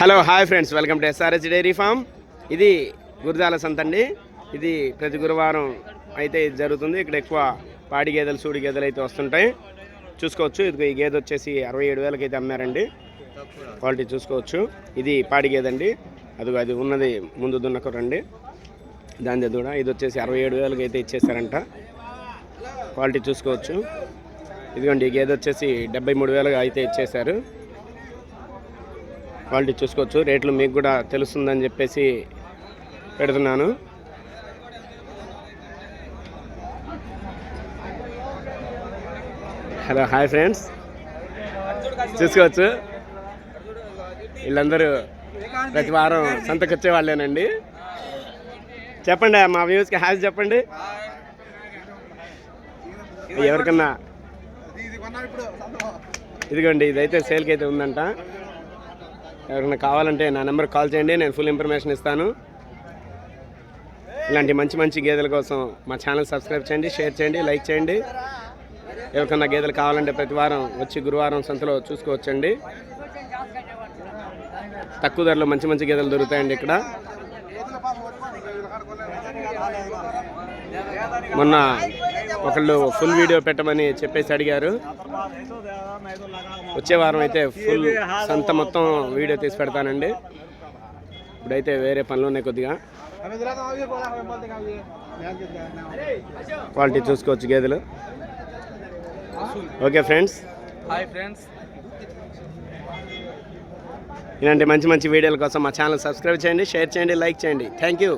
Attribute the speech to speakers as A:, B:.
A: Hello hi friends welcome to SRS dairy farm ఇది గురజాల సంత అండి. ఇది ప్రతి గురువారం అయితే జరుగుతుంది. ఇక్కడ ఎక్కువ పాడి గేదెలు సూడి గేదెలు అయితే వస్తుంటాయి. చూసుకోవచ్చు. ఇది ఈ గేదె వచ్చేసి అరవై ఏడు వేలకి అయితే అమ్మారండి. క్వాలిటీ చూసుకోవచ్చు. ఇది పాడి గేదె అండి. అదిగో అది ఉన్నది ముందు దున్నకురండి దాని దూడ ఇది వచ్చేసి అరవై ఏడు వేలకి అయితే ఇచ్చేసారంట. క్వాలిటీ చూసుకోవచ్చు. ఇదిగోండి ఈ గేదె వచ్చేసి డెబ్బై మూడు వేలుగా అయితే ఇచ్చేశారు. క్వాలిటీ చూసుకోవచ్చు. రేట్లు మీకు కూడా తెలుస్తుందని చెప్పేసి పెడుతున్నాను. Hello hi friends. చూసుకోవచ్చు. వీళ్ళందరూ ప్రతి వారం సంతకు వచ్చే వాళ్ళేనండి. చెప్పండి మా వ్యూస్కి హాయ్ చెప్పండి. ఎవరికన్నా? ఇదిగోండి ఇదైతే సేల్కి అయితే ఉందంట. ఎవరైనా కావాలంటే నా నెంబర్ కాల్ చేయండి నేను ఫుల్ ఇన్ఫర్మేషన్ ఇస్తాను. ఇలాంటి మంచి మంచి గేదెల కోసం మా ఛానల్ సబ్స్క్రైబ్ చేయండి షేర్ చేయండి లైక్ చేయండి. ఎవరికన్నా గేదెలు కావాలంటే ప్రతి వారం వచ్చి గురువారం సంతలో చూసుకోవచ్చండి. తక్కువ ధరలో మంచి మంచి గేదెలు దొరుకుతాయండి ఇక్కడ. మొన్న ఒకళ్ళు ఫుల్ వీడియో పెట్టమని చెప్పేసి అడిగారు. వచ్చే వారం అయితే ఫుల్ సంత మొత్తం వీడియో తీసి పెడతానండి. ఇప్పుడైతే వేరే పనులు ఉన్నాయి కొద్దిగా. క్వాలిటీ చూసుకోవచ్చు గేదెలు. ఓకే ఫ్రెండ్స్
B: హాయ్ ఫ్రెండ్స్
A: ఇలాంటి మంచి మంచి వీడియోల కోసం మా ఛానల్ సబ్స్క్రైబ్ చేయండి షేర్ చేయండి లైక్ చేయండి. Thank you